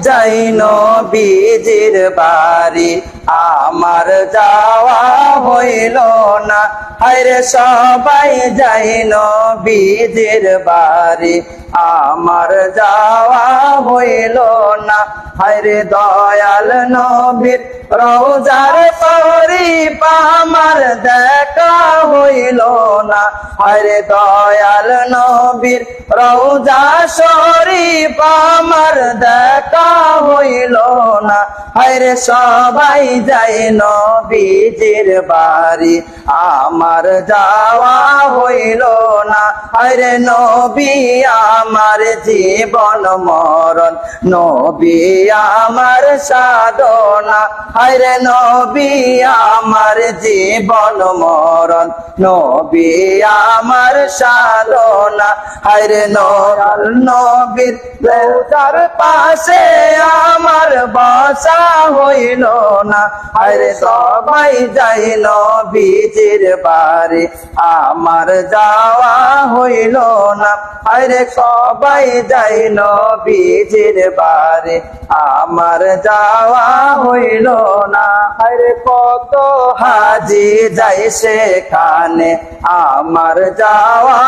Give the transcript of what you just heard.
যাই নবীজির বাড়ি। আমার যাওয়া হইল না। হায়রে সবাই যাই নবীজির বাড়ি। আমার যাওয়া হইল না। হায়রে দয়াল নবীর রোজার পরি দেখা হইল না হায়রে দয়াল নবীর রোজা শরীফ আমার দেখা হইল না। হায়রে সবাই যাই নবীজির বাড়ি, আমার যাওয়া হইল না। হায়রে নবী, আমার জীবন মরণ। নবী, আমার সাধনা। হায়রে নবী, আমার জীবন মরণ। নবী আমার সাধনা হায়রে নবীর রোজার পাশে আমার বসা হইল না। হায়রে সবাই যাই নবীজির বাড়ি, আমার যাওয়া হইল না। হায়রে সবাই যাই নবীজির বাড়ি, আমার যাওয়া হইল হায়রে কত হাজি যাই সেখানে আমার যাওয়া